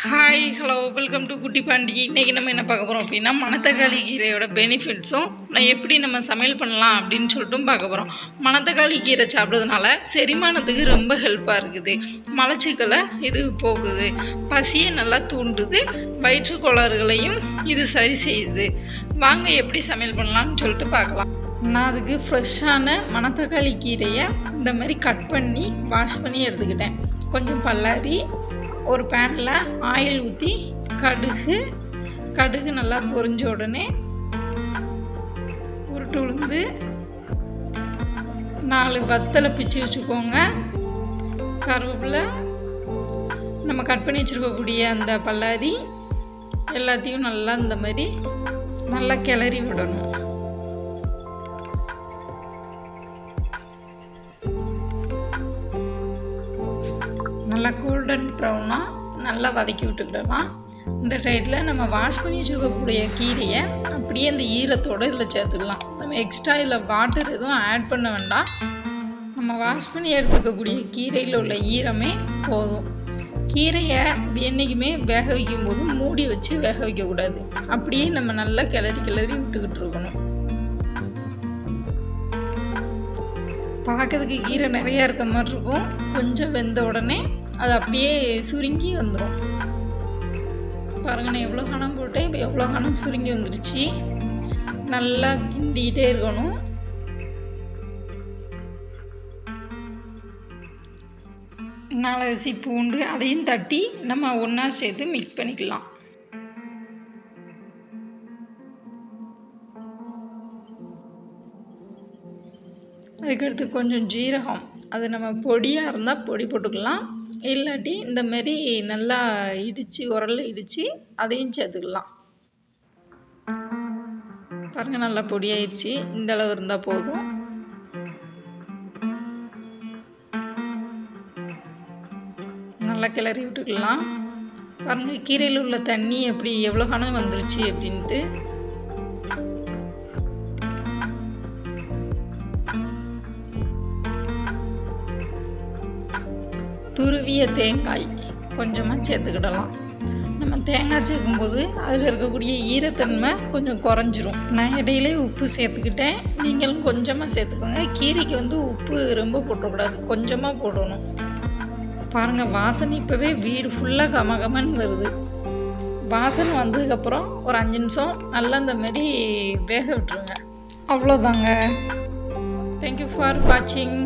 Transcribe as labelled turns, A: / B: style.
A: Hi hello welcome to குட்டி பாண்டி இன்றைக்கி நம்ம என்ன பார்க்க போகிறோம் அப்படின்னா மணத்தக்காளி கீரையோட பெனிஃபிட்ஸும் நான் எப்படி நம்ம சமையல் பண்ணலாம் அப்படின்னு சொல்லிட்டும் பார்க்க போகிறோம் மணத்தக்காளி கீரை சாப்பிட்றதுனால செரிமானத்துக்கு ரொம்ப ஹெல்ப்பாக இருக்குது. மலச்சிக்கலை இது போகுது. பசியை நல்லா தூண்டுது. வயிற்று கோளாறுகளையும் இது சரி செய்யுது. வாங்க எப்படி சமையல் பண்ணலாம்னு சொல்லிட்டு பார்க்கலாம். நான் அதுக்கு ஃப்ரெஷ்ஷான மணத்தக்காளி கீரையை இந்த மாதிரி கட் பண்ணி வாஷ் பண்ணி எடுத்துக்கிட்டேன். கொஞ்சம் பல்லாரி ஒரு பேனில் ஆயில் ஊற்றி கடுகு கடுகு நல்லா பொரிஞ்ச உடனே உருட்டு உளுந்து நாலு வத்தலை பிச்சு வச்சுக்கோங்க. கருவேப்பிலை நம்ம கட் பண்ணி வச்சுருக்கக்கூடிய அந்த பல்லாரி எல்லாத்தையும் நல்லா இந்த மாதிரி நல்லா கிளறி விடணும். நல்லா கோல்டன் ப்ரௌனாக நல்லா வதக்கி விட்டுக்கிடலாம் இந்த டயத்தில் நம்ம வாஷ் பண்ணி வச்சுருக்கக்கூடிய கீரையை அப்படியே அந்த ஈரத்தோடு இதில் சேர்த்துக்கலாம். நம்ம எக்ஸ்ட்ரா இதில் வாட்டர் எதுவும் ஆட் பண்ண வேண்டாம். நம்ம வாஷ் பண்ணி எடுத்துருக்கக்கூடிய கீரையில் உள்ள ஈரமே போதும். கீரையை என்றைக்குமே வேக வைக்கும்போது மூடி வச்சு வேக வைக்கக்கூடாது. அப்படியே நம்ம நல்லா கிளறி கிளறி விட்டுக்கிட்டு இருக்கணும். பார்க்கறதுக்கு கீரை நிறையா இருக்க மாதிரி இருக்கும். கொஞ்சம் வெந்த உடனே அது அப்படியே சுருங்கி வந்துடும் பாருங்க நான் எவ்வளோ கணம் போட்டேன். இப்போ எவ்வளோ கணம் சுருங்கி வந்துருச்சு. நல்லா கிண்டிகிட்டே இருக்கணும். நாலரிசி பூண்டு அதையும் தட்டி நம்ம ஒன்றா சேர்த்து மிக்ஸ் பண்ணிக்கலாம். அதுக்கடுத்து கொஞ்சம் ஜீரகம். அது நம்ம பொடியாக இருந்தால் பொடி போட்டுக்கலாம். இல்லாட்டி இந்தமாரி நல்லா இடித்து உரல்ல இடித்து அதையும் சேர்த்துக்கலாம். பாருங்கள் நல்லா பொடியாயிடுச்சு இந்த அளவு இருந்தால் போதும். நல்லா கிளறி விட்டுக்கலாம். பாருங்கள் கீரையில் உள்ள தண்ணி எப்படி எவ்வளோ கணம் வந்துருச்சு அப்படின்ட்டு. துருவிய தேங்காய் கொஞ்சமாக சேர்த்துக்கிடலாம். நம்ம தேங்காய் சேர்க்கும்போது அதில் இருக்கக்கூடிய ஈரத்தன்மை கொஞ்சம் குறைஞ்சிரும். நான் இடையிலே உப்பு சேர்த்துக்கிட்டேன். நீங்களும் கொஞ்சமாக சேர்த்துக்கோங்க. கீரைக்கு வந்து உப்பு ரொம்ப போட்டக்கூடாது. கொஞ்சமாக போடணும். பாருங்கள் வாசனை இப்போவே வீடு ஃபுல்லாக கமகமன்னு வருது. வாசனை வந்ததுக்கப்புறம் ஒரு அஞ்சு நிமிஷம் நல்லா இந்த மாதிரி வேக விட்டுருங்க. அவ்வளோதாங்க தேங்க்யூ ஃபார் வாட்சிங்